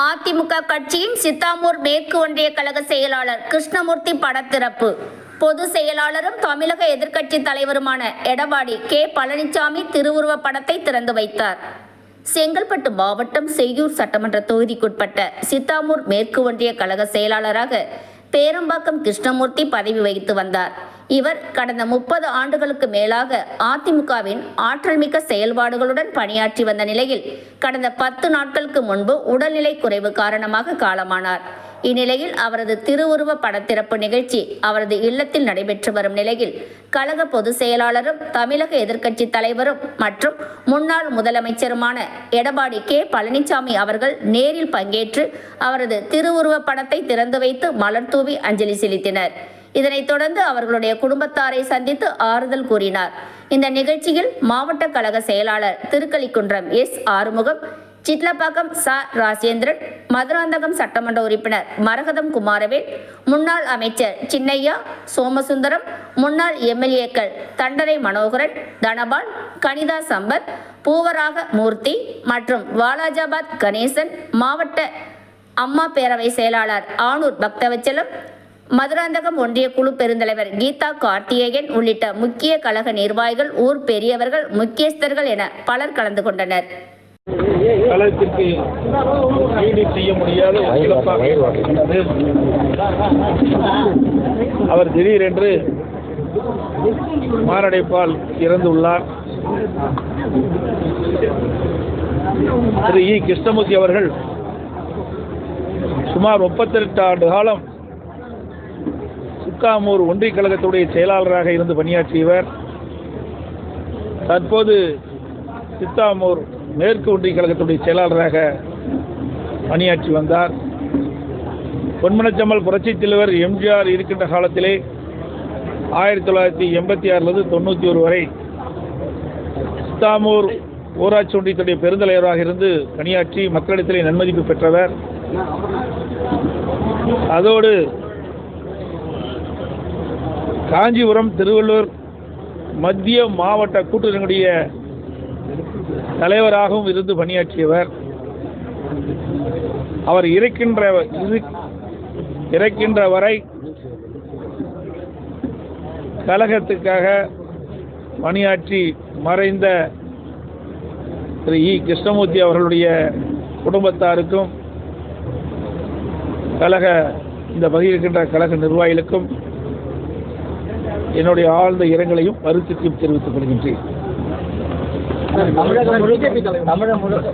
அதிமுக கட்சியின் சித்தாமூர் மேற்கு ஒன்றிய கழக செயலாளர் கிருஷ்ணமூர்த்தி படத்திறப்பு. பொது செயலாளரும் தமிழக எதிர்க்கட்சி தலைவருமான எடப்பாடி கே. பழனிசாமி திருவுருவப் படத்தை திறந்து வைத்தார். செங்கல்பட்டு மாவட்டம் செய்யூர் சட்டமன்ற தொகுதிக்குட்பட்ட சித்தாமூர் மேற்கு ஒன்றிய கழக செயலாளராக பேரம்பாக்கம் கிருஷ்ணமூர்த்தி பதவி வகித்து வந்தார். இவர் கடந்த முப்பது ஆண்டுகளுக்கு மேலாக அதிமுகவின் ஆற்றல்மிக்க செயல்பாடுகளுடன் பணியாற்றி வந்த நிலையில் கடந்த பத்து நாட்களுக்கு முன்பு உடல்நிலை குறைவு காரணமாக காலமானார். இந்நிலையில் அவரது திருவுருவ படத்திறப்பு நிகழ்ச்சி அவரது இல்லத்தில் நடைபெற்று வரும் நிலையில் கழக பொதுச் செயலாளரும் தமிழக எதிர்க்கட்சி தலைவரும் மற்றும் முன்னாள் முதலமைச்சருமான எடப்பாடி கே. பழனிசாமி அவர்கள் நேரில் பங்கேற்று அவரது திருவுருவ படத்தை திறந்து வைத்து மலர் தூவி அஞ்சலி செலுத்தினர். இதனைத் தொடர்ந்து அவர்களுடைய குடும்பத்தாரை சந்தித்து ஆறுதல் கூறினார். இந்த நிகழ்ச்சியில் மாவட்ட கழக செயலாளர் திருக்கலிக்குன்றம் எஸ் ஆறுமுகம் சிட்லப்பாக்கம் ச ராஜேந்திரன் மதுராந்தகம் சட்டமன்ற உறுப்பினர் மரகதம் குமாரவேல் முன்னாள் அமைச்சர் சின்னையா சோமசுந்தரம் முன்னாள் எம்எல்ஏக்கள் தண்டரை மனோகரன் தனபால் கனிதா சம்பத் பூவராக மூர்த்தி மற்றும் வாலாஜாபாத் கணேசன் மாவட்ட அம்மா பேரவை செயலாளர் ஆனூர் பக்தவச்சலம் மதுராந்தகம் ஒன்றிய குழு பெருந்தலைவர் கீதா கார்த்திகேயன் உள்ளிட்ட முக்கிய கழக நிர்வாகிகள் ஊர் பெரியவர்கள் முக்கியஸ்தர்கள் என பலர் கலந்து கொண்டனர். கழகத்திற்கு ஈடு செய்ய முடியாத அவர் திடீரென்று மாரடைப்பால் இறந்துள்ளார் திரு இ கிருஷ்ணமூர்த்தி அவர்கள் சுமார் முப்பத்தெட்டு ஆண்டு காலம் சுக்காமூர் ஒன்றிய கழகத்துடைய செயலாளராக இருந்து பணியாற்றியவர் தற்போது சித்தாமூர் மேற்கு ஒன்றிய கழகத்துடைய செயலாளராக பணியாற்றி வந்தார். பொன்மனச்சம்மல் புரட்சித் தலைவர் எம்ஜிஆர் இருக்கின்ற காலத்திலே ஆயிரத்தி தொள்ளாயிரத்தி எண்பத்தி ஆறிலிருந்து தொண்ணூற்றி ஒரு வரை சித்தாமூர் ஊராட்சி ஒன்றியத்துடைய பெருந்தலைவராக இருந்து பணியாற்றி மக்களிடத்திலே நன்மதிப்பு பெற்றவர். அதோடு காஞ்சிபுரம் திருவள்ளூர் மத்திய மாவட்ட கூட்டுறவுடைய தலைவராகவும் இருந்து பணியாற்றியவர். அவர் இறக்கின்ற இரு- இறக்கின்ற வரை கழகத்துக்காக பணியாற்றி மறைந்த திரு இ. கிருஷ்ணமூர்த்தி அவர்களுடைய குடும்பத்தாருக்கும் கழக இந்த பகிர்கின்ற இருக்கின்ற கழக நிர்வாகிகளுக்கும் என்னுடைய ஆழ்ந்த இரங்கலையும் வருத்தத்தையும் தெரிவித்துக் கொள்கின்றேன். தமிழக முழுக்க தமிழகம் முழுக்க.